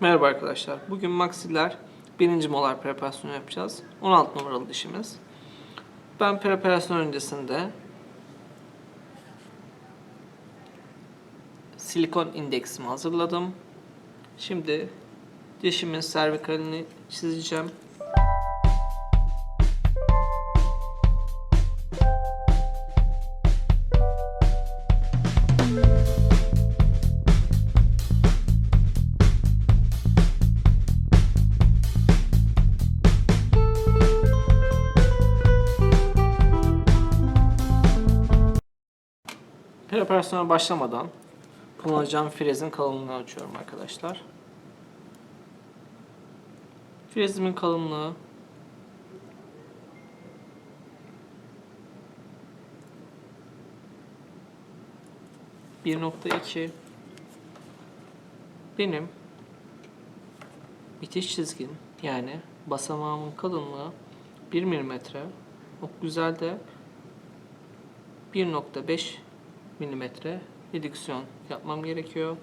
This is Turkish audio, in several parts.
Merhaba arkadaşlar. Bugün maksiller birinci molar preparasyonu yapacağız. 16 numaralı dişimiz. Ben preparasyon öncesinde silikon indeksimi hazırladım. Şimdi dişimin servikalini çizeceğim. Preparasyona başlamadan kullanacağım frezin kalınlığını ölçüyorum arkadaşlar. Frezimin kalınlığı bir nokta iki benim bitiş çizgim yani basamağımın kalınlığı 1 milimetre ok güzelde 1.5 milimetre redüksiyon yapmam gerekiyor.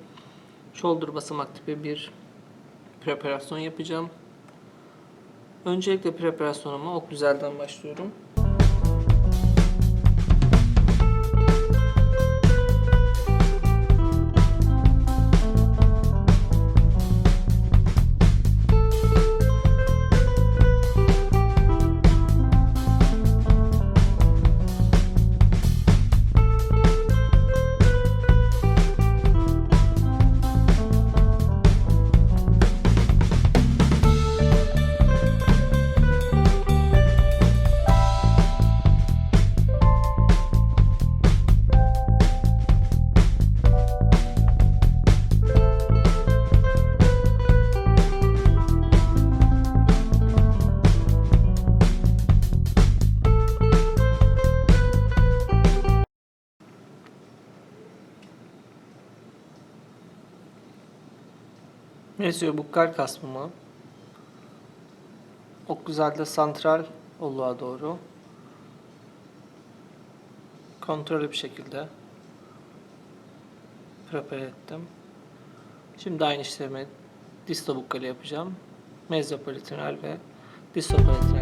Shoulder basamak tipi bir preparasyon yapacağım. Öncelikle preparasyonuma ok güzelden başlıyorum. Mesio bukkar kasmımı ok güzelde santral oluğa doğru kontrollü bir şekilde prepare ettim. Şimdi aynı işlemi disto bukkali yapacağım. Mezzopolitinal ve distopolitinal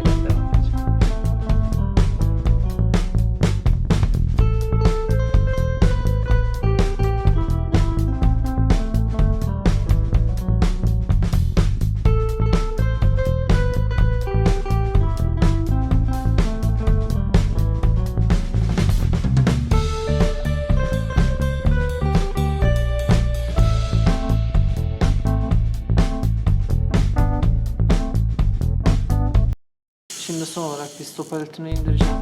paletini indireceğim.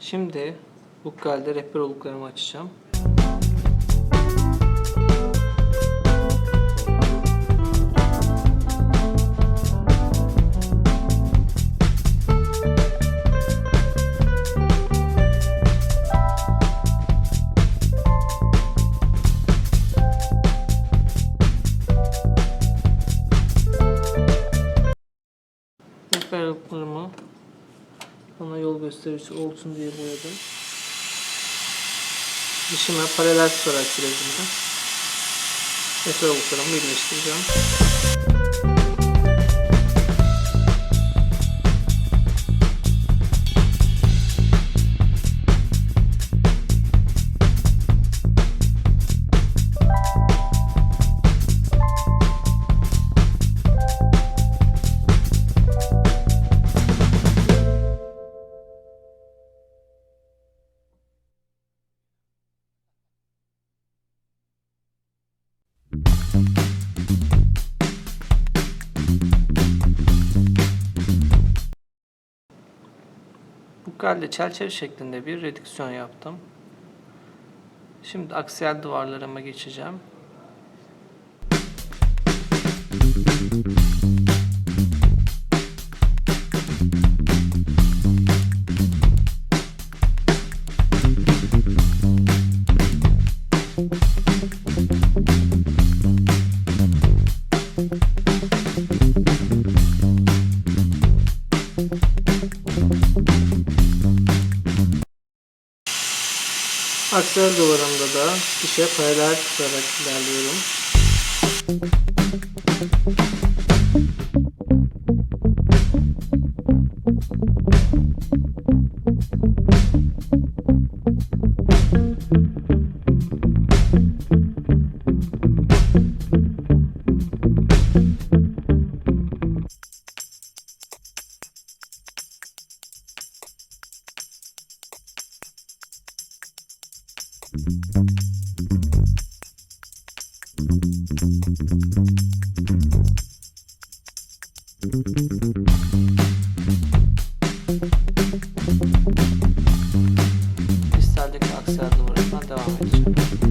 Şimdi bu galde rehber oluklarımı açacağım. Gösterici olsun diye boyadım. Dişime paralel tutarak frezimle rehber oluklarımı birleştireceğim. Bukkalde çerçeve şeklinde bir redüksiyon yaptım. Şimdi aksiyel duvarlarıma geçeceğim. Aksiyel duvarımda da dişe paralel tutarak ilerliyorum. Devam edeceğim.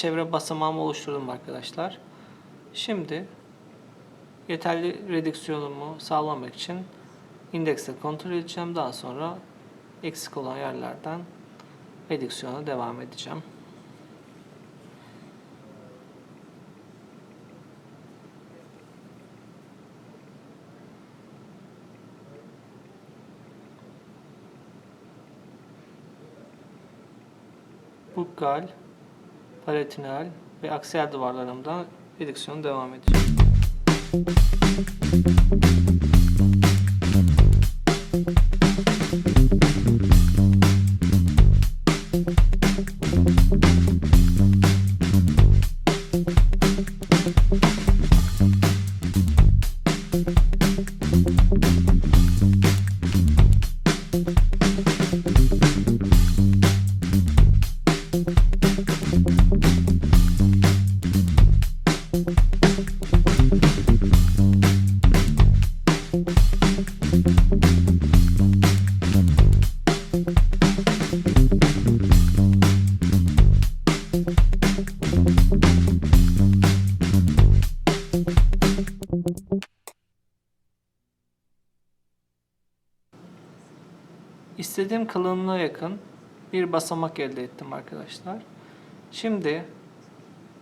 Çevre basamağımı oluşturdum arkadaşlar. Şimdi yeterli redüksiyonumu sağlamak için indeksle kontrol edeceğim. Daha sonra eksik olan yerlerden redüksiyona devam edeceğim. Bukkal, palatinal ve aksiyel duvarlarımdan redüksiyonu devam edeceğim. İstediğim kalınlığa yakın bir basamak elde ettim arkadaşlar. Şimdi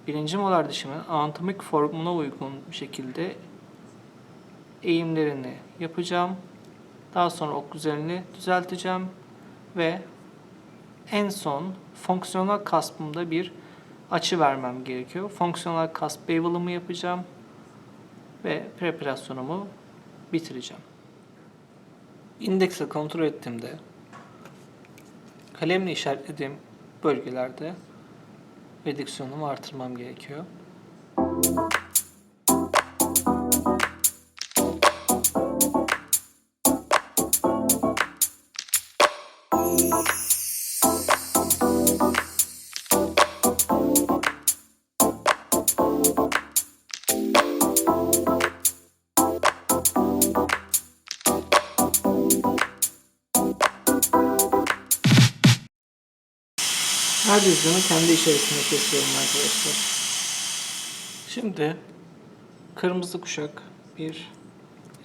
birinci molar dişimin anatomik formuna uygun bir şekilde eğimlerini yapacağım. Daha sonra oklüzerini düzelteceğim ve en son fonksiyonel kaspımda bir açı vermem gerekiyor. Fonksiyonel kasp bevel'ımı yapacağım ve preparasyonumu bitireceğim. İndeksle kontrol ettiğimde kalemle işaretlediğim bölgelerde redüksiyonumu artırmam gerekiyor. Her düzlemi kendi içerisinde kesiyorum arkadaşlar. Şimdi kırmızı kuşak bir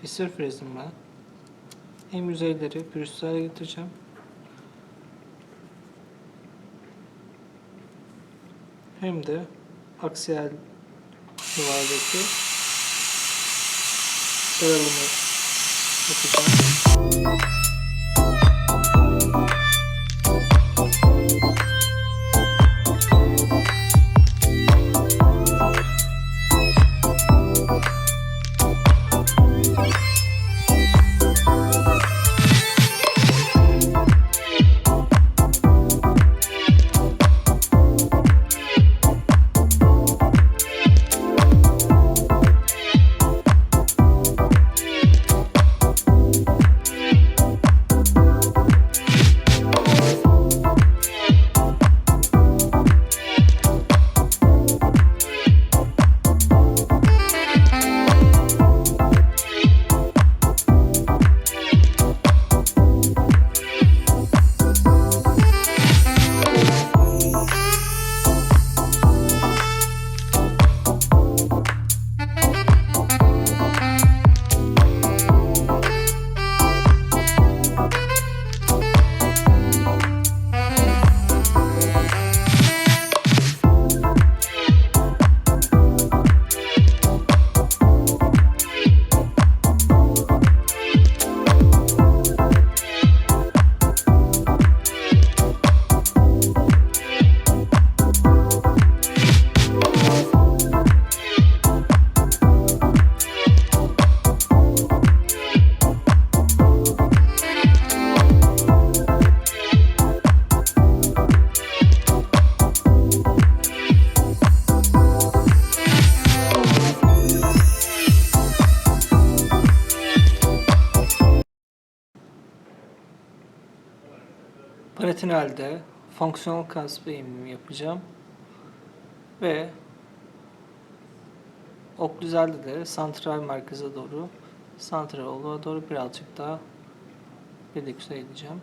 esir frezimle hem yüzeyleri pürüzsüz hale getireceğim. Hem de aksiyel duvardaki daralımı yapacağım. Paratinalde fonksiyonel kas eğimimi yapacağım. Ve oklüzelde de santral merkeze doğru, santral oluğa doğru birazcık daha redükse edeceğim.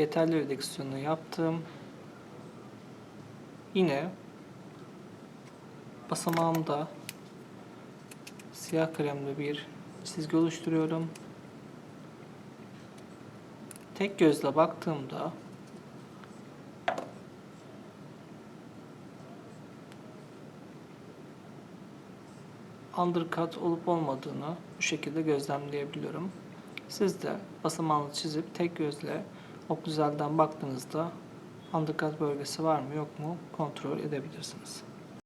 Yeterli redüksiyonu yaptım. Yine basamağımda siyah kalemle bir çizgi oluşturuyorum. Tek gözle baktığımda undercut olup olmadığını bu şekilde gözlemleyebiliyorum. Siz de basamağını çizip tek gözle oklüzelden baktığınızda undercut bölgesi var mı yok mu kontrol edebilirsiniz.